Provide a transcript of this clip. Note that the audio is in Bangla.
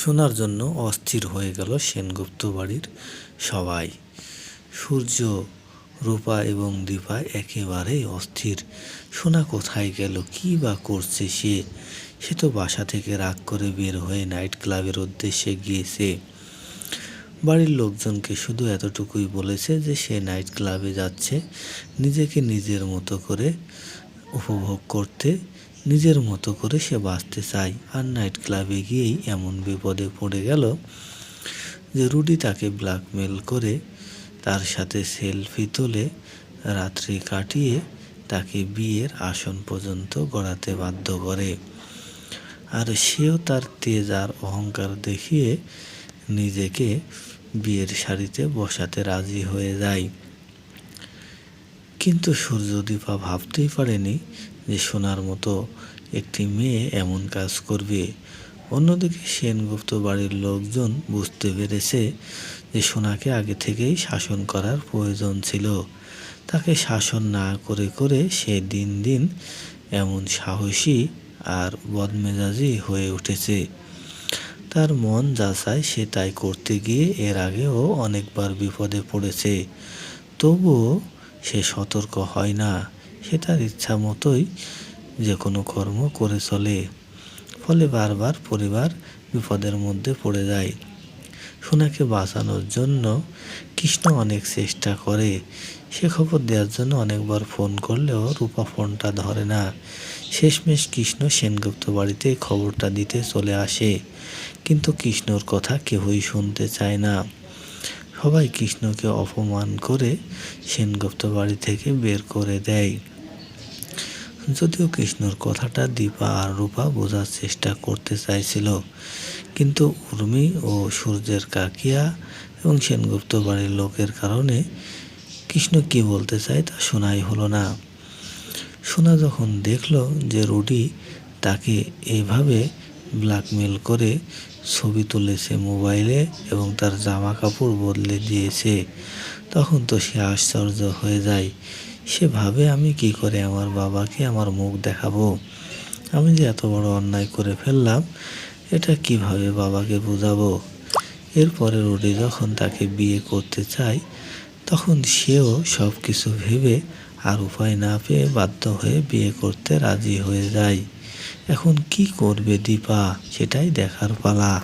শোনার জন্য অস্থির হয়ে গেল সেনগুপ্ত বাড়ির সবাই। সূর্য, রূপা এবং দীপা একেবারেই অস্থির। সোনা কোথায় গেল? কী বা করছে সে? সে তো বাসা থেকে রাগ করে বের হয়ে নাইট ক্লাবের উদ্দেশ্যে গিয়েছে। বাড়ির লোকজনকে শুধু এতটুকুই বলেছে যে সে নাইট ক্লাবে যাচ্ছে, নিজেকে নিজের মতো করে উপভোগ করতে নিজের মতো করে সে বাঁচতে চায়। আর নাইট ক্লাবে গিয়েই এমন বিপদে পড়ে গেল যে রুডি তাকে ব্ল্যাকমেল করে তার সাথে সেলফি তুলে, রাত্রি কাটিয়ে তাকে বিয়ের আসন পর্যন্ত গড়াতে বাধ্য করে। আর সেও তার তেজ আর অহংকার দেখিয়ে নিজেকে বিয়ের শাড়িতে বসাতে রাজি হয়ে যায়। কিন্তু সূর্যদীপা ভাবতেই পারেনি যে সোনার মতো একটি মেয়ে এমন কাজ করবে। অন্যদিকে সেনগুপ্ত বাড়ির লোকজন বুঝতে পেরেছে যে সোনাকে আগে থেকেই শাসন করার প্রয়োজন ছিল। তাকে শাসন না করে করে সে দিন দিন এমন সাহসী আর বদমেজাজি হয়ে উঠেছে। তার মন যা চায় সে তাই করতে গিয়ে এর আগেও অনেকবার বিপদে পড়েছে। তবুও সে সতর্ক হয় না। সে তার ইচ্ছা মতোই যে কোনো কর্ম করে চলে। ফলে বারবার পরিবার বিপদের মধ্যে পড়ে যায়। সোনাকে বাঁচানোর জন্য কৃষ্ণ অনেক চেষ্টা করে। সে খবর দেওয়ার জন্য অনেকবার ফোন করলেও রূপা ফোনটা ধরে না। শেষমেশ কৃষ্ণ সেনগুপ্ত বাড়িতে খবরটা দিতে চলে আসে। কিন্তু কৃষ্ণর কথা কেউই শুনতে চায় না। সবাই কৃষ্ণকে অপমান করে সেনগুপ্ত বাড়ি থেকে বের করে দেয়। যদিও কৃষ্ণর কথাটা দীপা আর রূপা বোঝার চেষ্টা করতে চাইছিল, কিন্তু উর্মি ও সূর্যের কাকিয়া এবং সেনগুপ্ত বাড়ির লোকের কারণে কৃষ্ণ কি বলতে চায় তা শোনাই হলো না। সোনা যখন দেখল যে রুডি তাকে এইভাবে ব্ল্যাকমেল করে ছবি তুলেছে মোবাইলে এবং তার জামা কাপড় বদলে দিয়েছে। তখন তো সে আশ্চর্য হয়ে যায়, সে ভাবে, আমি কি করে আমার বাবাকে আমার মুখ দেখাবো? আমি যে এত বড় অন্যায় করে ফেললাম, এটা কীভাবে বাবাকে বোঝাবো? এরপরে রুডি যখন তাকে বিয়ে করতে চায়, তখন সেও সব কিছু ভেবে আর উপায় না পেয়ে বাধ্য হয়ে বিয়ে করতে রাজি হয়ে যায়। এখন কি করবে দীপা? সেটাই দেখার পালা।